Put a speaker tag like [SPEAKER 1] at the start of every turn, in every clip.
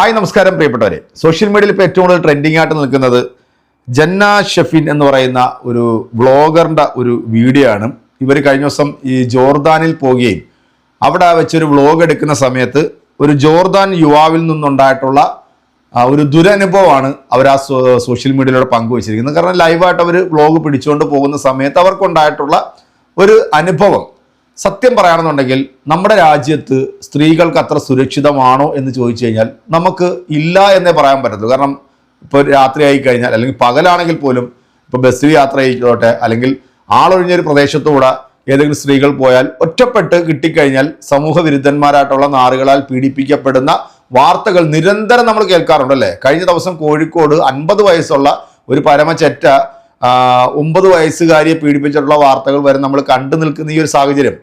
[SPEAKER 1] Hi നമസ്കാരം പ്രിയപ്പെട്ടവരെ. Social മീഡിയയിൽ ഇപ്പോൾ ഏറ്റവും കൂടുതൽ ട്രെൻഡിങ് ആയിട്ട് നിൽക്കുന്നത് ജന്ന ഷെഫിൻ എന്ന് പറയുന്ന ഒരു വ്ളോഗറിന്റെ ഒരു വീഡിയോ ആണ്. ഇവർ കഴിഞ്ഞ ദിവസം ഈ ജോർദാനിൽ പോവുകയും അവിടെ വെച്ചൊരു വ്ളോഗ് എടുക്കുന്ന സമയത്ത് ഒരു ജോർദാൻ യുവാവിൽ നിന്നുണ്ടായിട്ടുള്ള ഒരു ദുരനുഭവമാണ് അവർ ആ സോഷ്യൽ മീഡിയയിലൂടെ പങ്കുവച്ചിരിക്കുന്നത്. കാരണം ലൈവായിട്ട് അവർ വ്ളോഗ് പിടിച്ചുകൊണ്ട് പോകുന്ന സമയത്ത് അവർക്കുണ്ടായിട്ടുള്ള ഒരു അനുഭവം. സത്യം പറയുകയാണെന്നുണ്ടെങ്കിൽ നമ്മുടെ രാജ്യത്ത് സ്ത്രീകൾക്ക് അത്ര സുരക്ഷിതമാണോ എന്ന് ചോദിച്ചു കഴിഞ്ഞാൽ നമുക്ക് ഇല്ല എന്നേ പറയാൻ പറ്റത്തുള്ളൂ. കാരണം ഇപ്പോൾ രാത്രി ആയി കഴിഞ്ഞാൽ അല്ലെങ്കിൽ പകലാണെങ്കിൽ പോലും ഇപ്പോൾ ബസ്സിൽ യാത്ര ചെയ്തോട്ടെ അല്ലെങ്കിൽ ആളൊഴിഞ്ഞൊരു പ്രദേശത്തൂടെ ഏതെങ്കിലും സ്ത്രീകൾ പോയാൽ ഒറ്റപ്പെട്ട് കിട്ടിക്കഴിഞ്ഞാൽ സമൂഹ വിരുദ്ധന്മാരായിട്ടുള്ള നാറുകളാൽ പീഡിപ്പിക്കപ്പെടുന്ന വാർത്തകൾ നിരന്തരം നമ്മൾ കേൾക്കാറുണ്ടല്ലേ? കഴിഞ്ഞ ദിവസം കോഴിക്കോട് അൻപത് വയസ്സുള്ള ഒരു പരമചെറ്റ ഒമ്പത് വയസ്സുകാരിയെ പീഡിപ്പിച്ചിട്ടുള്ള വാർത്തകൾ വരെ നമ്മൾ കണ്ടു നിൽക്കുന്ന ഈ ഒരു സാഹചര്യം.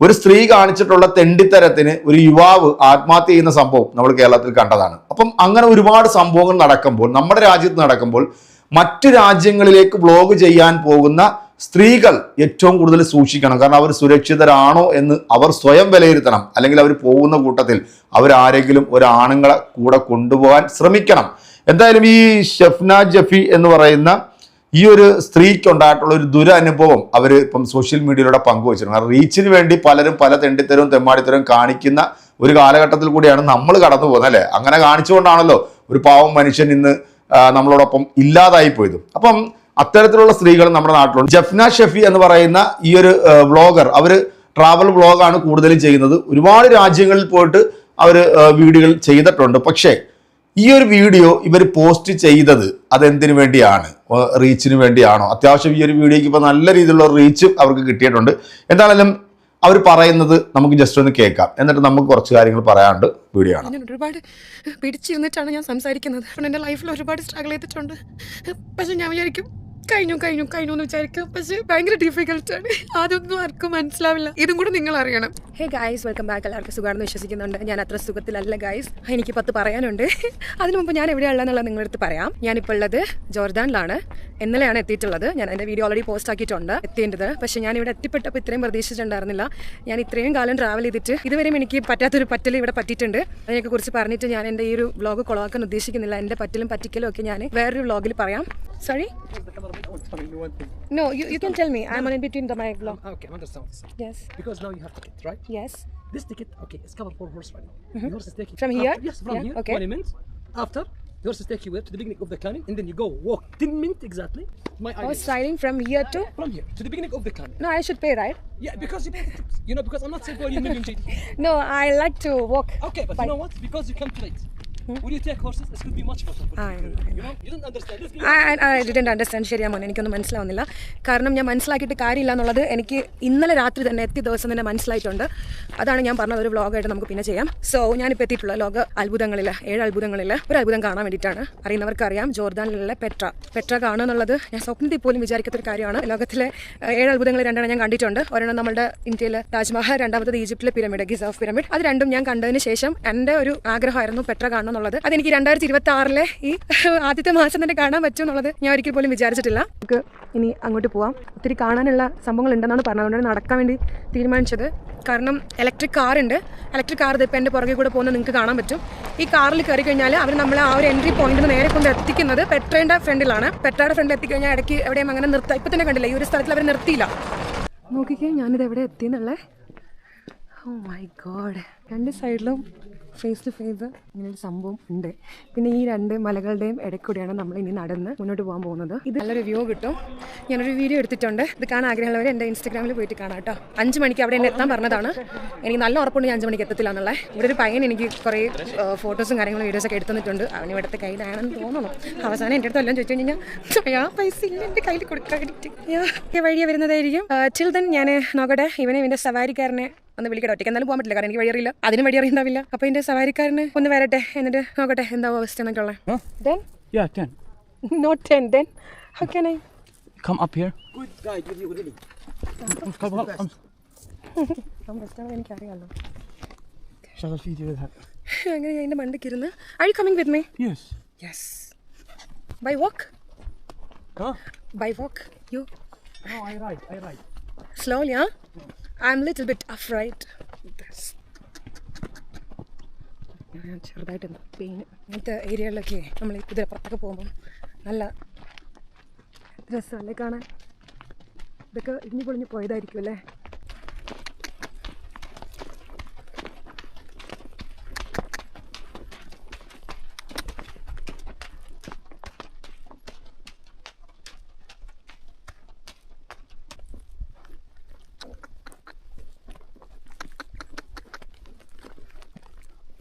[SPEAKER 1] ഒരു സ്ത്രീ കാണിച്ചിട്ടുള്ള തെണ്ടിത്തരത്തിന് ഒരു യുവാവ് ആത്മഹത്യ ചെയ്യുന്ന സംഭവം നമ്മൾ കേരളത്തിൽ കണ്ടതാണ്. അപ്പം അങ്ങനെ ഒരുപാട് സംഭവങ്ങൾ നടക്കുമ്പോൾ നമ്മുടെ രാജ്യത്ത് നടക്കുമ്പോൾ മറ്റു രാജ്യങ്ങളിലേക്ക് ബ്ലോഗ് ചെയ്യാൻ പോകുന്ന സ്ത്രീകൾ ഏറ്റവും കൂടുതൽ സൂക്ഷിക്കണം. കാരണം അവർ സുരക്ഷിതരാണോ എന്ന് അവർ സ്വയം വിലയിരുത്തണം. അല്ലെങ്കിൽ അവർ പോകുന്ന കൂട്ടത്തിൽ അവരാരെങ്കിലും ഒരാണുങ്ങളെ കൂടെ കൊണ്ടുപോകാൻ ശ്രമിക്കണം. എന്തായാലും ഈ ഷെഫ്ന ജഫി എന്ന് പറയുന്ന ഈ ഒരു സ്ത്രീക്ക് ഉണ്ടായിട്ടുള്ള ഒരു ദുരനുഭവം അവർ ഇപ്പം സോഷ്യൽ മീഡിയയിലൂടെ പങ്കുവച്ചിട്ടുണ്ട്. കാരണം റീച്ചിന് വേണ്ടി പലരും പല തെണ്ടിത്തരവും തെമ്മാടിത്തരവും കാണിക്കുന്ന ഒരു കാലഘട്ടത്തിൽ കൂടിയാണ് നമ്മൾ കടന്നു പോകുന്നത് അല്ലേ? അങ്ങനെ കാണിച്ചുകൊണ്ടാണല്ലോ ഒരു പാവം മനുഷ്യൻ ഇന്ന് നമ്മളോടൊപ്പം ഇല്ലാതായി പോയത്. അപ്പം അത്തരത്തിലുള്ള സ്ത്രീകൾ നമ്മുടെ നാട്ടിലുണ്ട്. ജഫ്ന ഷെഫി എന്ന് പറയുന്ന ഈ ഒരു വ്ളോഗർ അവർ ട്രാവൽ വ്ളോഗാണ് കൂടുതലും ചെയ്യുന്നത്. ഒരുപാട് രാജ്യങ്ങളിൽ പോയിട്ട് അവർ വീഡിയോകൾ ചെയ്തിട്ടുണ്ട്. പക്ഷേ ഈ ഒരു വീഡിയോ ഇവർ പോസ്റ്റ് ചെയ്തത് അതെന്തിനു വേണ്ടിയാണ്? റീച്ചിന് വേണ്ടിയാണോ? അത്യാവശ്യം ഈ ഒരു വീഡിയോയ്ക്ക് ഇപ്പോൾ നല്ല രീതിയിലുള്ള റീച്ച് അവർക്ക് കിട്ടിയിട്ടുണ്ട്. എന്താണെങ്കിലും അവർ പറയുന്നത് നമുക്ക് ജസ്റ്റ് ഒന്ന് കേൾക്കാം. എന്നിട്ട് നമുക്ക് കുറച്ച് കാര്യങ്ങൾ പറയാണ്ട് വീഡിയോ ആണ്
[SPEAKER 2] ഒരുപാട് പിടിച്ചിരുന്നിട്ടാണ് ഞാൻ സംസാരിക്കുന്നത്. എന്റെ ലൈഫിൽ ഒരുപാട് സ്ട്രഗിൾ ചെയ്തിട്ടുണ്ട്. പക്ഷെ ഞാൻ വിചാരിക്കും കഴിഞ്ഞു കഴിഞ്ഞു കഴിഞ്ഞു എന്ന് വിചാരിക്കും. പക്ഷേ ഭയങ്കര ഡിഫിക്കൽട്ടാണ് അതൊന്നും ആർക്കും മനസ്സിലാവില്ല. ഇതും കൂടെ നിങ്ങൾ അറിയണം. ഹേ ഗായ്സ് വെൽക്കം ബാക്ക് എല്ലാവർക്കും സുഖമാണെന്ന് വിശ്വസിക്കുന്നുണ്ട്. ഞാൻ അത്ര സുഖത്തിലല്ല ഗായ്സ് എനിക്ക് പത്ത് പറയാനുണ്ട്. അതിനു മുമ്പ് ഞാൻ എവിടെയുള്ളതെന്നുള്ളത് നിങ്ങളുടെ അടുത്ത് പറയാം. ഞാനിപ്പോൾ ഉള്ളത് ജോർദാനിലാണ്. ഇന്നലെയാണ് എത്തിയിട്ടുള്ളത്. ഞാൻ എന്റെ വീഡിയോ ഓൾറെഡി പോസ്റ്റ് ആക്കിയിട്ടുണ്ട്. എത്തേണ്ടത് പക്ഷേ ഞാൻ ഇവിടെ എത്തിപ്പെട്ടപ്പോൾ ഇത്രയും പ്രതീക്ഷിച്ചിട്ടുണ്ടായിരുന്നില്ല. ഞാൻ ഇത്രയും കാലം ട്രാവൽ ചെയ്തിട്ട് ഇതുവരെയും എനിക്ക് പറ്റാത്തൊരു പറ്റൽ ഇവിടെ പറ്റിയിട്ടുണ്ട്. അതിനെക്കുറിച്ച് കുറിച്ച് പറഞ്ഞിട്ട് ഞാൻ എന്റെ ഈ ഒരു വ്ളോഗ് കൊളവാക്കാൻ ഉദ്ദേശിക്കുന്നില്ല. എന്റെ പറ്റലും പറ്റിക്കലും ഒക്കെ ഞാൻ വേറൊരു വ്ളോഗിൽ പറയാം. Sorry no you you can tell me I'm in between the my vlog
[SPEAKER 3] okay understand.
[SPEAKER 2] Yes
[SPEAKER 3] because now you have ticket right
[SPEAKER 2] yes
[SPEAKER 3] this ticket okay it's cover for. The horse is taking
[SPEAKER 2] From
[SPEAKER 3] after-
[SPEAKER 2] here?
[SPEAKER 3] Yes, from
[SPEAKER 2] Yeah,
[SPEAKER 3] here. 20 minutes. After? The horse is taking you where? to the beginning of the canyon, and then you go walk 10 minutes exactly. My
[SPEAKER 2] I
[SPEAKER 3] idea.
[SPEAKER 2] was riding from here to
[SPEAKER 3] From here to the beginning of the canyon.
[SPEAKER 2] no I should pay right
[SPEAKER 3] Yeah, because you, you know, because I'm not saying for you million
[SPEAKER 2] no I like to walk
[SPEAKER 3] Okay, but
[SPEAKER 2] Bye.
[SPEAKER 3] you know what? Because you come too late. When you take horses, it could be much better. For
[SPEAKER 2] I
[SPEAKER 3] you.
[SPEAKER 2] know, I
[SPEAKER 3] You know, you don't understand. Let's be
[SPEAKER 2] I, I, I didn't understand. ശരിയാ മോനെ എനിക്കൊന്നും മനസ്സിലാവുന്നില്ല. കാരണം ഞാൻ മനസ്സിലാക്കിയിട്ട് കാര്യമില്ല എന്നുള്ളത് എനിക്ക് ഇന്നലെ രാത്രി തന്നെ എത്തിയ ദിവസം തന്നെ മനസ്സിലായിട്ടുണ്ട്. അതാണ് ഞാൻ പറഞ്ഞത്. ഒരു വ്ളോഗായിട്ട് നമുക്ക് പിന്നെ ചെയ്യാം. സോ ഞാനിപ്പോൾ എത്തിയിട്ടുള്ള ലോക അത്ഭുതങ്ങളിൽ ഏഴ് അത്ഭുതങ്ങളിൽ ഒരു അത്ഭുതം കാണാൻ വേണ്ടിയിട്ടാണ്. അറിയുന്നവർക്ക് അറിയാം ജോർദാനിലുള്ള പെട്ര. പെട്ര കാണുക എന്നുള്ളത് ഞാൻ സ്വപ്നത്തിൽ പോലും വിചാരിക്കാത്തൊരു കാര്യമാണ്. ലോകത്തിലെ ഏഴ് അത്ഭുതങ്ങൾ രണ്ടെണ്ണം ഞാൻ കണ്ടിട്ടുണ്ട്. ഒരെണ്ണം നമ്മുടെ ഇന്ത്യയിലെ താജ്മഹൽ രണ്ടാമത്തത് ഈജിപ്തിലെ പിരമിഡ് ഗിസ് ഓഫ് പിരമിഡ്. അത് രണ്ടും ഞാൻ കണ്ടതിന് ശേഷം എന്റെ ഒരു ആഗ്രഹമായിരുന്നു പെട്ര കാണണം എന്നുള്ളത്. അതെനിക്ക് രണ്ടായിരത്തി ഇരുപത്തി ആറിലെ ഈ ആദ്യത്തെ മാസം തന്നെ കാണാൻ പറ്റും എന്നുള്ളത് ഞാൻ ഒരിക്കൽ പോലും വിചാരിച്ചിട്ടില്ല. നമുക്ക് ഇനി അങ്ങോട്ട് പോവാം. ഒത്തിരി കാണാനുള്ള സംഭവങ്ങൾ ഉണ്ടെന്നാണ് പറഞ്ഞത് നടക്കാൻ വേണ്ടി തീരുമാനിച്ചത്. കാരണം ഇലക്ട്രിക് കാർ ഉണ്ട്. ഇലക്ട്രിക് കാർ ഇതിപ്പോൾ എന്റെ പുറകെ കൂടെ പോകുന്നത് നിങ്ങൾക്ക് കാണാൻ പറ്റും. ഈ കാറിൽ കയറി കഴിഞ്ഞാൽ അവർ നമ്മളെ ആ ഒരു എൻട്രി പോയിന്റിൽ നേരെ കൊണ്ട് എത്തിക്കുന്നത് പെട്രയുടെ ഫ്രണ്ടിലാണ്. പെട്രയുടെ ഫ്രണ്ടിൽ എത്തിക്കഴിഞ്ഞാൽ ഇടയ്ക്ക് എവിടെയും അങ്ങനെ നിർത്താം ഇപ്പം തന്നെ കണ്ടില്ല ഈ ഒരു സ്ഥലത്തിൽ അവർ നിർത്തിയില്ല. നോക്കിക്കേ ഞാനിത് എവിടെ എത്തിയെന്നുള്ളേ. ഓ മൈ ഗോഡ് രണ്ട് സൈഡിലും ഫേസ് ടു ഫേസ് ഇങ്ങനൊരു സംഭവം ഉണ്ട്. പിന്നെ ഈ രണ്ട് മലകളുടെയും ഇടയ്ക്കൂടെയാണ് നമ്മൾ ഇനി നടന്ന് മുന്നോട്ട് പോകാൻ പോകുന്നത്. ഇത് നല്ലൊരു വ്യൂ കിട്ടും. ഞാനൊരു വീഡിയോ എടുത്തിട്ടുണ്ട്. ഇത് കാണാൻ ആഗ്രഹമുള്ളവർ എന്റെ ഇൻസ്റ്റാഗ്രാമിൽ പോയിട്ട് കാണാം കേട്ടോ. അഞ്ച് മണിക്ക് അവിടെ എന്നെ എത്താൻ പറഞ്ഞതാണ്. എനിക്ക് നല്ല ഉറപ്പുണ്ട് ഞാൻ അഞ്ച് മണിക്ക് എത്തത്തില്ല എന്നുള്ളത് ഇവിടെ ഒരു പയ്യൻ എനിക്ക് കുറേ ഫോട്ടോസും കാര്യങ്ങളും വീഡിയോസൊക്കെ എടുത്തു തന്നിട്ടുണ്ട് അവൻ ഇവിടുത്തെ കയ്യിലാണെന്ന് തോന്നുന്നു. അവസാനം എന്റെ അടുത്ത് എല്ലാം ചോദിച്ചു കഴിഞ്ഞാൽ ആ പൈസ ഇല്ല എന്റെ കയ്യിൽ കൊടുക്കാൻ വഴിയെ വരുന്നതായിരിക്കും. ചിൽ ദൻ ഞാൻ നോക്കട്ടെ. ഇവനെ ഇവന്റെ സവാരിക്കാരനെ ഒന്ന് വിളിക്കട്ടെ ഒറ്റയ്ക്ക് എന്തായാലും പോകാൻ പറ്റില്ല കാരണം എനിക്ക് വഴിയറിയില്ല. അതിനും വഴിയറിയുണ്ടാവില്ല. അപ്പൊ എന്റെ സവാരിക്കാരന് ഒന്ന് വരട്ടെ എന്നിട്ട് നോക്കട്ടെ എന്താ അവസ്ഥ എന്നൊക്കെ ഉള്ളത്
[SPEAKER 3] Not 10
[SPEAKER 2] then. How can I?
[SPEAKER 3] Come up here. Good guy, give you really.
[SPEAKER 2] ഞാൻ I coming with me yes by walk by walk you
[SPEAKER 3] slowly ride. I
[SPEAKER 2] little bit ഞാൻ ചെറുതായിട്ട് പെയിൻ അങ്ങനത്തെ ഏരിയകളിലൊക്കെ നമ്മൾ ഈ കുതിരപ്പുറത്തൊക്കെ പോകുമ്പം നല്ല രസമല്ലേ കാണാൻ? ഇതൊക്കെ ഇടിഞ്ഞു പൊളിഞ്ഞ് പോയതായിരിക്കും അല്ലേ?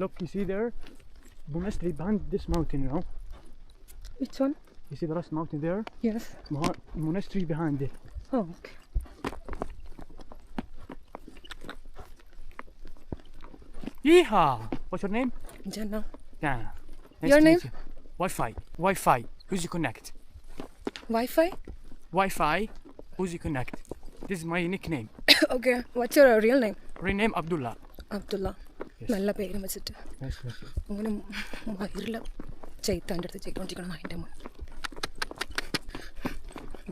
[SPEAKER 4] Look, you see there? Bumas, they banned this mountain you know.
[SPEAKER 2] Which one?
[SPEAKER 4] You see the last mountain there? Yes. Monastery behind it.
[SPEAKER 2] Oh, okay.
[SPEAKER 4] Yeehaw! What's your name?
[SPEAKER 2] Jenna.
[SPEAKER 4] Yeah. Nice
[SPEAKER 2] your name?
[SPEAKER 4] You. Wi-Fi. Wi-Fi. Who's you connect?
[SPEAKER 2] Wi-Fi?
[SPEAKER 4] Wi-Fi. Who's you connect? This is my nickname.
[SPEAKER 2] okay. What's your real name?
[SPEAKER 4] Real name Abdullah.
[SPEAKER 2] Abdullah. നല്ല പേരും വെച്ചിട്ട്. അങ്ങനെ വയറിൽ ചെയ്ത്താന്റെ അടുത്ത് ചെയ്തുകൊണ്ടിരിക്കണം അതിന്റെ മുന്നിൽ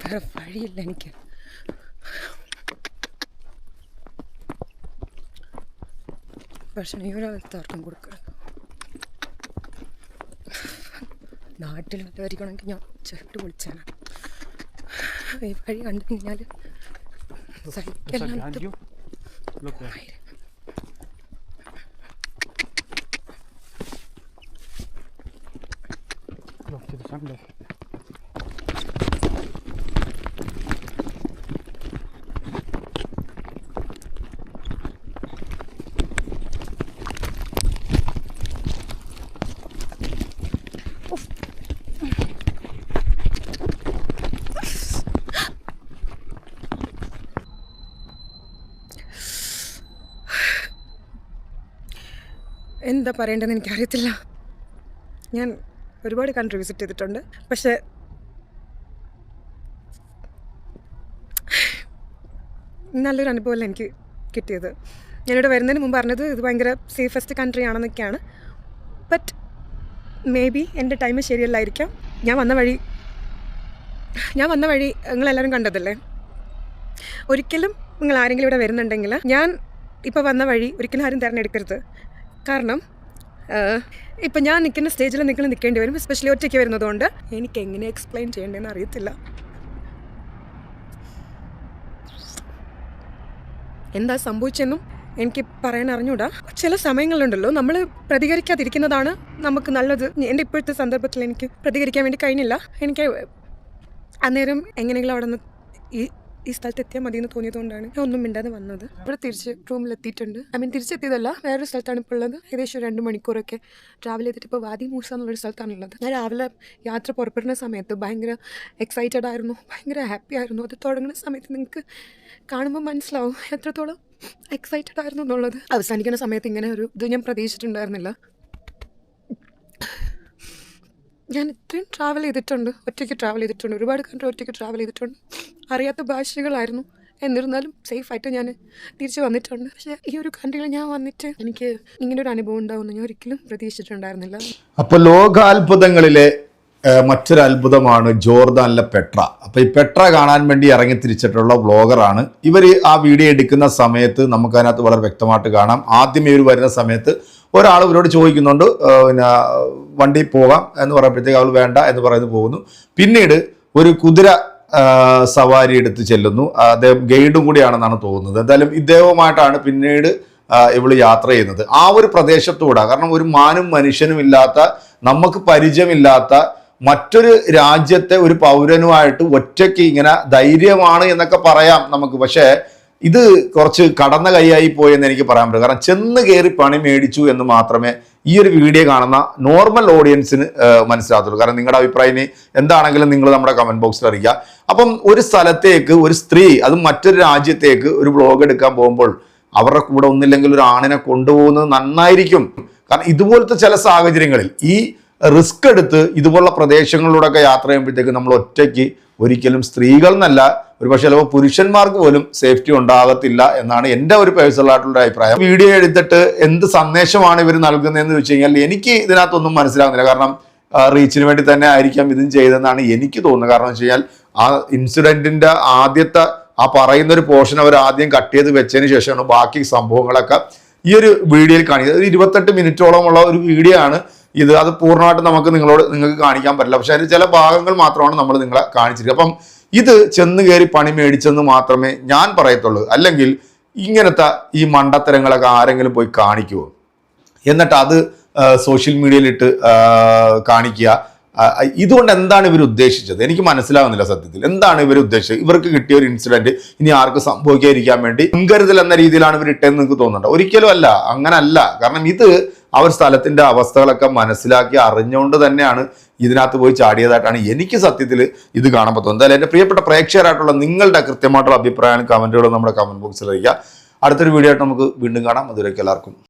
[SPEAKER 2] വേറെ വഴിയില്ല എനിക്ക്. ഭക്ഷണം ഈ കൊടുക്കുക ആർക്കും നാട്ടിൽ വല്ലവരിക്കണമെങ്കിൽ ഞാൻ ചേട്ട് വിളിച്ചാണ് ഈ വഴി കണ്ടു കഴിഞ്ഞാൽ
[SPEAKER 4] What's ich das fangen darf.
[SPEAKER 2] എന്താ പറയേണ്ടതെന്ന് എനിക്കറിയത്തില്ല ഞാൻ ഒരുപാട് കൺട്രി വിസിറ്റ് ചെയ്തിട്ടുണ്ട്. പക്ഷേ നല്ലൊരു അനുഭവമല്ല എനിക്ക് കിട്ടിയത്. ഞാനിവിടെ വരുന്നതിന് മുമ്പ് പറഞ്ഞത് ഇത് ഭയങ്കര സേഫസ്റ്റ് കൺട്രി ആണെന്നൊക്കെയാണ്. ബട്ട് മേ ബി എന്റെ ടൈം ശരിയല്ലായിരിക്കാം. ഞാൻ വന്ന വഴി ഞാൻ വന്ന വഴി നിങ്ങളെല്ലാവരും കണ്ടതല്ലേ? ഒരിക്കലും നിങ്ങൾ ആരെങ്കിലും ഇവിടെ വരുന്നുണ്ടെങ്കിൽ ഞാൻ ഇപ്പോൾ വന്ന വഴി ഒരിക്കലും ആരും തിരഞ്ഞെടുക്കരുത്. കാരണം ഇപ്പം ഞാൻ നിൽക്കുന്ന സ്റ്റേജിൽ നിങ്ങൾ നിൽക്കേണ്ടി വരും എസ്പെഷ്യലി ഒറ്റയ്ക്ക് വരുന്നതുകൊണ്ട്. എനിക്ക് എങ്ങനെ എക്സ്പ്ലെയിൻ ചെയ്യേണ്ടതെന്ന് അറിയത്തില്ല. എന്താ സംഭവിച്ചെന്നും എനിക്ക് പറയാൻ അറിഞ്ഞൂടാ. ചില സമയങ്ങളുണ്ടല്ലോ നമ്മൾ പ്രതികരിക്കാതിരിക്കുന്നതാണ് നമുക്ക് നല്ലത്. എന്റെ ഇപ്പോഴത്തെ സന്ദർഭത്തിൽ എനിക്ക് പ്രതികരിക്കാൻ വേണ്ടി കഴിഞ്ഞില്ല. എനിക്ക് അന്നേരം എങ്ങനെയെങ്കിലും അവിടെ നിന്ന് ഈ ഈ സ്ഥലത്ത് എത്തിയാൽ മതി എന്ന് തോന്നിയതുകൊണ്ടാണ് ഞാൻ ഒന്നും മിണ്ടാതെ വന്നത്. ഇവിടെ തിരിച്ച് റൂമിലെത്തിയിട്ടുണ്ട്. ഐ മീൻ തിരിച്ചെത്തിയതല്ല വേറൊരു സ്ഥലത്താണ് ഇപ്പോൾ ഉള്ളത്. ഏകദേശം രണ്ട് മണിക്കൂറൊക്കെ ട്രാവൽ ചെയ്തിട്ട് ഇപ്പോൾ വാദി മൂസ എന്നുള്ളൊരു സ്ഥലത്താണുള്ളത് ഞാൻ രാവിലെ യാത്ര പുറപ്പെടുന്ന സമയത്ത് ഭയങ്കര എക്സൈറ്റഡ് ആയിരുന്നു ഭയങ്കര ഹാപ്പി ആയിരുന്നു. അത് തുടങ്ങുന്ന സമയത്ത് നിങ്ങൾക്ക് കാണുമ്പോൾ മനസ്സിലാവും എത്രത്തോളം എക്സൈറ്റഡ് ആയിരുന്നു എന്നുള്ളത്. അവസാനിക്കുന്ന സമയത്ത് ഇങ്ങനെ ഒരു ഇത് ഞാൻ പ്രതീക്ഷിച്ചിട്ടുണ്ടായിരുന്നില്ല. ഞാൻ ഇത്രയും ട്രാവൽ ചെയ്തിട്ടുണ്ട്. ഒറ്റയ്ക്ക് ട്രാവൽ ചെയ്തിട്ടുണ്ട്. ഒരുപാട് കണ്ട്രി ഒറ്റയ്ക്ക് ട്രാവൽ ചെയ്തിട്ടുണ്ട്. അറിയാത്ത ഭാഷകളായിരുന്നു. എന്നിരുന്നാലും സേഫായിട്ട് ഞാൻ തിരിച്ച് വന്നിട്ടുണ്ട്. പക്ഷേ ഈ ഒരു കൺട്രിയിൽ ഞാൻ വന്നിട്ട് എനിക്ക് ഇങ്ങനൊരു അനുഭവം ഉണ്ടാവുമെന്ന് ഞാൻ ഒരിക്കലും പ്രതീക്ഷിച്ചിട്ടുണ്ടായിരുന്നില്ല.
[SPEAKER 1] അപ്പോൾ ലോകാത്ഭുതങ്ങളിലെ മറ്റൊരു അത്ഭുതമാണ് ജോർദാനിലെ പെട്ര. അപ്പോൾ ഈ പെട്ര കാണാൻ വേണ്ടി ഇറങ്ങി തിരിച്ചിട്ടുള്ള വ്ളോഗറാണ് ഇവർ ആ വീഡിയോ എടുക്കുന്ന സമയത്ത് നമുക്കതിനകത്ത് വളരെ വ്യക്തമായിട്ട് കാണാം. ആദ്യം ഇവർ വരുന്ന സമയത്ത് ഒരാൾ ഇവരോട് ചോദിക്കുന്നുണ്ട് പിന്നെ വണ്ടി പോകാം എന്ന് പറയുമ്പോഴത്തേക്ക് അവൾ വേണ്ട എന്ന് പറയുന്നു പോകുന്നു. പിന്നീട് ഒരു കുതിര സവാരി എടുത്ത് ചെല്ലുന്നു. അദ്ദേഹം ഗൈഡും കൂടിയാണെന്നാണ് തോന്നുന്നത്. എന്തായാലും ഇദ്ദേഹവുമായിട്ടാണ് പിന്നീട് ഇവൾ യാത്ര ചെയ്യുന്നത്. ആ ഒരു പ്രദേശത്തൂടെ. കാരണം ഒരു മാനും മനുഷ്യനും ഇല്ലാത്ത നമുക്ക് പരിചയമില്ലാത്ത മറ്റൊരു രാജ്യത്തെ ഒരു പൗരനുമായിട്ട് ഒറ്റയ്ക്ക് ഇങ്ങനെ ധൈര്യമാണ് എന്നൊക്കെ പറയാം നമുക്ക്. പക്ഷേ ഇത് കുറച്ച് കടന്ന കൈയായി പോയെന്ന് എനിക്ക് പറയാൻ പറ്റും. കാരണം ചെന്ന് കയറി പണി മേടിച്ചു എന്ന് മാത്രമേ ഈ ഒരു വീഡിയോ കാണുന്ന നോർമൽ ഓഡിയൻസിന് മനസ്സിലാകത്തുള്ളൂ. കാരണം നിങ്ങളുടെ അഭിപ്രായം എന്താണെങ്കിലും നിങ്ങൾ നമ്മുടെ കമന്റ് ബോക്സിൽ അറിയിക്കുക. അപ്പം ഒരു സ്ഥലത്തേക്ക് ഒരു സ്ത്രീ അത് മറ്റൊരു രാജ്യത്തേക്ക് ഒരു ബ്ലോഗ് എടുക്കാൻ പോകുമ്പോൾ അവരുടെ കൂടെ ഒന്നില്ലെങ്കിൽ ഒരു ആണിനെ കൊണ്ടുപോകുന്നത് നന്നായിരിക്കും. കാരണം ഇതുപോലത്തെ ചില സാഹചര്യങ്ങളിൽ ഈ റിസ്ക് എടുത്ത് ഇതുപോലുള്ള പ്രദേശങ്ങളിലൂടെയൊക്കെ യാത്ര ചെയ്യുമ്പോഴത്തേക്ക് നമ്മൾ ഒറ്റയ്ക്ക് ഒരിക്കലും സ്ത്രീകൾ എന്നല്ല ഒരുപക്ഷെ ചിലപ്പോൾ പുരുഷന്മാർക്ക് പോലും സേഫ്റ്റി ഉണ്ടാകത്തില്ല എന്നാണ് എന്റെ ഒരു പേഴ്സണൽ ആയിട്ടുള്ള അഭിപ്രായം. വീഡിയോ എടുത്തിട്ട് എന്ത് സന്ദേശമാണ് ഇവർ നൽകുന്നതെന്ന് വെച്ച് കഴിഞ്ഞാൽ എനിക്ക് ഇതിനകത്തൊന്നും മനസ്സിലാകുന്നില്ല. കാരണം റീച്ചിന് വേണ്ടി തന്നെ ആയിരിക്കാം ഇതും ചെയ്തതെന്നാണ് എനിക്ക് തോന്നുന്നത്. കാരണം വെച്ച് കഴിഞ്ഞാൽ ആ ഇൻസിഡന്റിന്റെ ആദ്യത്തെ ആ പറയുന്ന ഒരു പോർഷൻ അവർ ആദ്യം കട്ട് ചെയ്ത് വെച്ചതിന് ശേഷമാണ് ബാക്കി സംഭവങ്ങളൊക്കെ ഈ ഒരു വീഡിയോയിൽ കാണിക്കുന്നത്. ഒരു ഇരുപത്തെട്ട് മിനിറ്റോളമുള്ള ഒരു വീഡിയോ ആണ് ഇത് അത് പൂർണമായിട്ട് നമുക്ക് നിങ്ങളോട് നിങ്ങൾക്ക് കാണിക്കാൻ പറ്റില്ല. പക്ഷെ അതിന് ചില ഭാഗങ്ങൾ മാത്രമാണ് നമ്മൾ നിങ്ങളെ കാണിച്ചിരിക്കുക. അപ്പം ഇത് ചെന്ന് കയറി പണി മേടിച്ചെന്ന് മാത്രമേ ഞാൻ പറയത്തുള്ളൂ. അല്ലെങ്കിൽ ഇങ്ങനത്തെ ഈ മണ്ടത്തരങ്ങളൊക്കെ ആരെങ്കിലും പോയി കാണിക്കുമോ എന്നിട്ട് അത് സോഷ്യൽ മീഡിയയിലിട്ട് കാണിക്കുക. ഇതുകൊണ്ട് എന്താണ് ഇവർ ഉദ്ദേശിച്ചത്? എനിക്ക് മനസ്സിലാവുന്നില്ല സത്യത്തിൽ. എന്താണ് ഇവർ ഉദ്ദേശിച്ചത്? ഇവർക്ക് കിട്ടിയ ഒരു ഇൻസിഡന്റ് ഇനി ആർക്ക് സംഭവിക്കാതിരിക്കാൻ വേണ്ടി മുൻകരുതൽ എന്ന രീതിയിലാണ് ഇവർ ഇട്ടതെന്ന് നിങ്ങൾക്ക് തോന്നുന്നുണ്ട്? ഒരിക്കലും അല്ല. അങ്ങനല്ല. കാരണം ഇത് അവർ സ്ഥലത്തിന്റെ അവസ്ഥകളൊക്കെ മനസ്സിലാക്കി അറിഞ്ഞുകൊണ്ട് തന്നെയാണ് ഇതിനകത്ത് പോയി ചാടിയതായിട്ടാണ് എനിക്ക് സത്യത്തിൽ ഇത് കാണാൻ എന്തായാലും എന്റെ പ്രിയപ്പെട്ട പ്രേക്ഷകരായിട്ടുള്ള നിങ്ങളുടെ കൃത്യമായിട്ടുള്ള അഭിപ്രായങ്ങളും കമന്റുകളും നമ്മുടെ കമന്റ് ബോക്സിൽ അറിയിക്കുക. അടുത്തൊരു വീഡിയോ ആയിട്ട് നമുക്ക് വീണ്ടും കാണാം. അതുവരേക്കും എല്ലാവർക്കും.